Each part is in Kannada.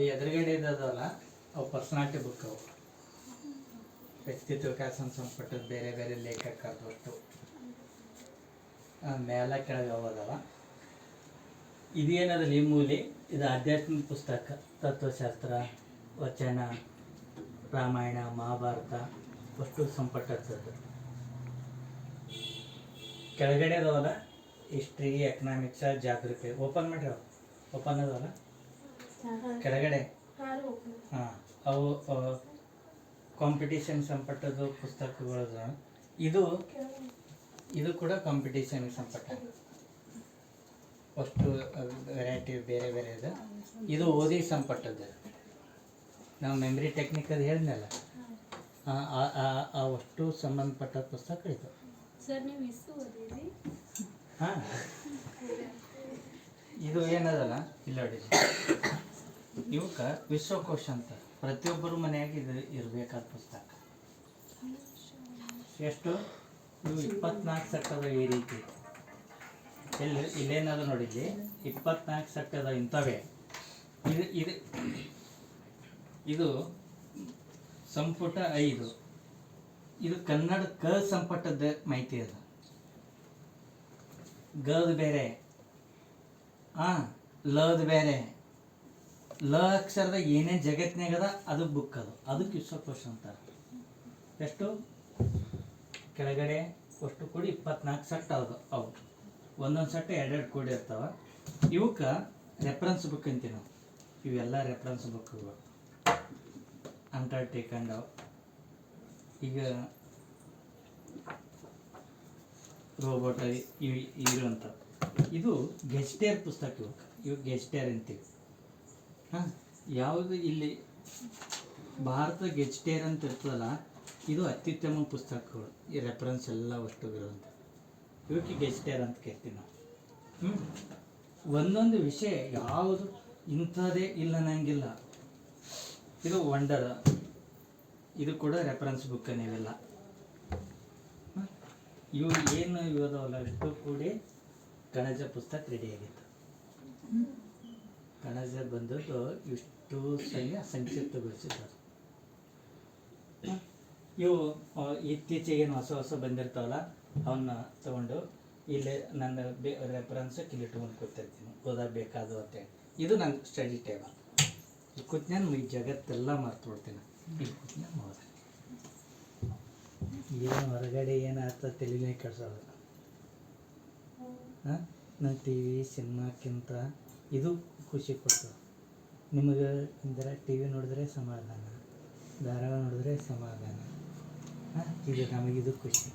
ಅವು ಎದುರುಗಡೆ ಇದ್ದದಲ್ಲ, ಅವು ಪರ್ಸನಾಲಿಟಿ ಬುಕ್ ಅವು. ವ್ಯಕ್ತಿತ್ವ ವಿಕಾಸ ಸಂಬಂಧಪಟ್ಟದ್ದು ಬೇರೆ ಬೇರೆ ಲೇಖಕರದಷ್ಟು ಮೇಲೆ ಕೆಳಗೆ ಹೋಗೋದಲ್ಲ. ಇದೇನದ್ರಲ್ಲಿ ಮೂಲೆ? ಇದು ಆಧ್ಯಾತ್ಮಿಕ ಪುಸ್ತಕ, ತತ್ವಶಾಸ್ತ್ರ, ವಚನ, ರಾಮಾಯಣ, ಮಹಾಭಾರತ, ಅಷ್ಟು ಸಂಪಟ್ಟದ್ದು ಕೆಳಗಡೆ ಅದಾವಲ್ಲ ಹಿಸ್ಟ್ರಿ ಎಕನಾಮಿಕ್ಸ ಜಾಗೃತಿ. ಓಪನ್ ಮಾಡಿರೋ ಓಪನ್ ಅದಾವಲ್ಲ ಕೆಳಗಡೆ? ಹಾಂ. ಅವು ಕಾಂಪಿಟೇಷನ್ ಸಂಪಟ್ಟದ್ದು ಪುಸ್ತಕಗಳು ಇದು ಇದು ಕೂಡ ಕಾಂಪಿಟೇಷನ್ ಸಂಪಟ್ಟ. ಅಷ್ಟು ವೆರೈಟಿ ಬೇರೆ ಬೇರೆ ಇದೆ. ಇದು ಓದಿ ಸಂಪಟ್ಟದ್ದು. ನಾವು ಮೆಮ್ರಿ ಟೆಕ್ನಿಕ್ ಅದು ಹೇಳಿದ್ನಲ್ಲ? ಅಷ್ಟು ಸಂಬಂಧಪಟ್ಟ ಪುಸ್ತಕ ಇದು. ಹಾಂ. ಇದು ಏನದಲ್ಲ? ಇಲ್ಲ ಇವಕ್ಕೆ ವಿಶ್ವಕೋಶ ಅಂತ. ಪ್ರತಿಯೊಬ್ಬರು ಮನೆಯಾಗ ಇದು ಇರಬೇಕಾದ ಪುಸ್ತಕ. ಎಷ್ಟು? ಇವು ಇಪ್ಪತ್ನಾಲ್ಕು ಸಕ್ಕದ ಈ ರೀತಿ. ಇಲ್ಲಿ ಇಲ್ಲೇನಾದ್ರು ನೋಡಿದ್ವಿ ಇಪ್ಪತ್ನಾಲ್ಕು ಸಕ್ಕದ ಇಂಥವೇ. ಇದು ಇದು ಇದು ಸಂಪುಟ ಐದು. ಇದು ಕನ್ನಡ ಕ ಸಂಪುಟದ ಮಾಹಿತಿ ಅದು. ಗದ್ ಬೇರೆ. ಆ, ಲದ್ ಬೇರೆ. ಲ ಅಕ್ಷರದ ಏನೇನು ಜಗತ್ನಾಗ ಅದ ಬುಕ್ ಅದು. ಅದಕ್ಕೆ ವಿಶ್ವಕೋಶ ಅಂತಾರೆ ಎಷ್ಟು? ಕೆಳಗಡೆ ಅಷ್ಟು ಕೂಡಿ ಇಪ್ಪತ್ನಾಲ್ಕು ಸೆಟ್ ಅದು ಅವು. ಒಂದೊಂದು ಸೆಟ್ ಎರಡೆರಡು ಕೂಡಿ ಇರ್ತಾವೆ. ಇವಕ್ಕೆ ರೆಫರೆನ್ಸ್ ಬುಕ್ ಅಂತೀವಿ ನಾವು. ಇವೆಲ್ಲ ರೆಫರೆನ್ಸ್ ಬುಕ್ಗಳು ಅಂಟಾರ್ಟಿಕ್ ಅಂಡ್ ಈಗ ರೋಬೋಟ್ ಇವು ಇರುವಂಥ ಇದು ಗೆಸ್ಟೇರ್ ಪುಸ್ತಕ ಇವಕ್ಕೆ ಇವು ಗೆಸ್ಟೇರ್ ಅಂತೀವಿ. ಹಾಂ, ಯಾವುದು ಇಲ್ಲಿ ಭಾರತ ಗೆಜ್ಟೇರ್ ಅಂತ ಇರ್ತದಲ್ಲ, ಇದು ಅತ್ಯುತ್ತಮ ಪುಸ್ತಕಗಳು, ಈ ರೆಫರೆನ್ಸ್ ಎಲ್ಲ ಅಷ್ಟು ಇರುವಂಥ ಇವಕ್ಕೆ ಗೆಜ್ಟೇರ್ ಅಂತ ಕೇಳ್ತೀವಿ ನಾವು. ಒಂದೊಂದು ವಿಷಯ ಯಾವುದು ಇಂಥದ್ದೇ ಇಲ್ಲ ನಂಗಿಲ್ಲ ಇದು ವಂಡರ್ ಇದು ಕೂಡ ರೆಫರೆನ್ಸ್ ಬುಕ್ ನೀವೆಲ್ಲ? ಇವು ಏನು ಇವು ಅದಾವಲ್ಲ ಅಷ್ಟು ಕೂಡಿ ಗಣಜ ಪುಸ್ತಕ ರೆಡಿ ಆಗಿತ್ತು. ಕಣಜ ಬಂದದ್ದು ಇಷ್ಟು ಸಂಖ್ಯೆ ಸಂಕ್ಷಿಪ್ತಗೊಳಿಸಿದ್ದಾರೆ? ಇವು ಇತ್ತೀಚೆಗೇನು ಹೊಸ ಹೊಸ ಬಂದಿರ್ತಾವಲ್ಲ, ಅವನ್ನ ತಗೊಂಡು ಇಲ್ಲಿ ನನ್ನ ಬೇ ರೆಫರೆನ್ಸ್ ಇಲ್ಲಿ ಇಟ್ಕೊಂಡು ಕೂತಿರ್ತೀನಿ ಓದೋದು ಬೇಕಾದು ಅಂತೇಳಿ ಇದು ನನ್ನ ಸ್ಟಡಿ ಟೇಬಲ್ ಇಲ್ಲಿ ಕೂತ್ನ ಈ ಜಗತ್ತೆಲ್ಲ ಮರ್ತು ಬಿಡ್ತೀನಿ. ಇಲ್ಲಿ ಕೂತ್ನ ಓದ ಏನು ಹೊರಗಡೆ ಏನು ಆಗ್ತದೆ ಕೆಡ್ಸೋದು. ಹಾಂ? ನಾನು ಟಿ ವಿ ಸಿನಿಮಾಕ್ಕಿಂತ ಇದು ಖುಷಿ ಕೊಡ್ತದೆ. ನಿಮಗೆ ಅಂದ್ರೆ ಟಿ ವಿ ನೋಡಿದ್ರೆ ಸಮಾಧಾನ ಧಾರಾವಾಹಿ ನೋಡಿದ್ರೆ ಸಮಾಧಾನ. ಇದು ನಮಗಿದು ಖುಷಿ.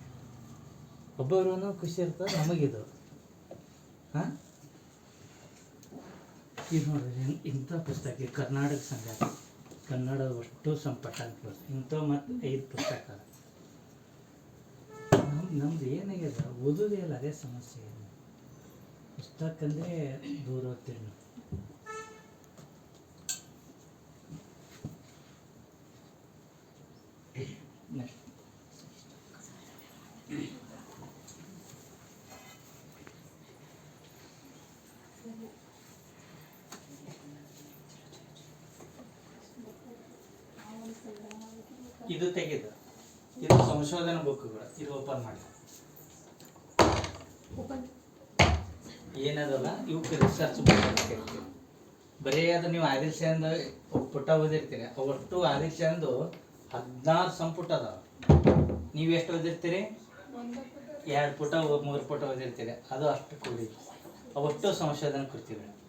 ಒಬ್ಬರು ಖುಷಿ ಇರ್ತದೆ, ನಮಗಿದು. ಹಾಂ? ಇದು ನೋಡಿದ್ರೆ ಇಂಥ ಪುಸ್ತಕ, ಕರ್ನಾಟಕ ಸಂಘ. ಕನ್ನಡ ಒಟ್ಟು ಸಂಪಟ ಅಂತ ಇಂಥ ಮತ್ತು ಐದು ಪುಸ್ತಕ. ನಮ್ಮ ನಮ್, ನಮ್ದು ಏನಾಗ್ಯದ ಓದೋದೇ ಇಲ್ಲ, ಅದೇ ಸಮಸ್ಯೆ. ಇದೆ ಪುಸ್ತಕ ಅಂದರೆ ದೂರ ನಾವು ಇದು ತೆಗೆದು ಇದು ಸಂಶೋಧನಾ ಬುಕ್ಗಳು ಇದು ಓಪನ್ ಮಾಡಿ. ಓಪನ್ ಏನದಲ್ಲ ಇವಕ್ಕೆ ರಿಸರ್ಚ್ ಕರಿತೀವಿ ಬರೀ ಅದು ನೀವು ಆದಿಲ್ಶಂದು ಪುಟ ಓದಿರ್ತೀರಿ. ಅವಷ್ಟು ಆದಿಲ್ಶಂದು ಹದಿನಾರು ಸಂಪುಟ ಅದಾವ. ನೀವು ಎಷ್ಟು ಓದಿರ್ತೀರಿ? ಎರಡು ಪುಟ ಮೂರು ಪುಟ ಓದಿರ್ತೀರಿ. ಅದು ಅಷ್ಟು ಕೂಡಿ. ಅವಷ್ಟು ಸಂಶೋಧನೆ ಕೊಡ್ತೀವಿ.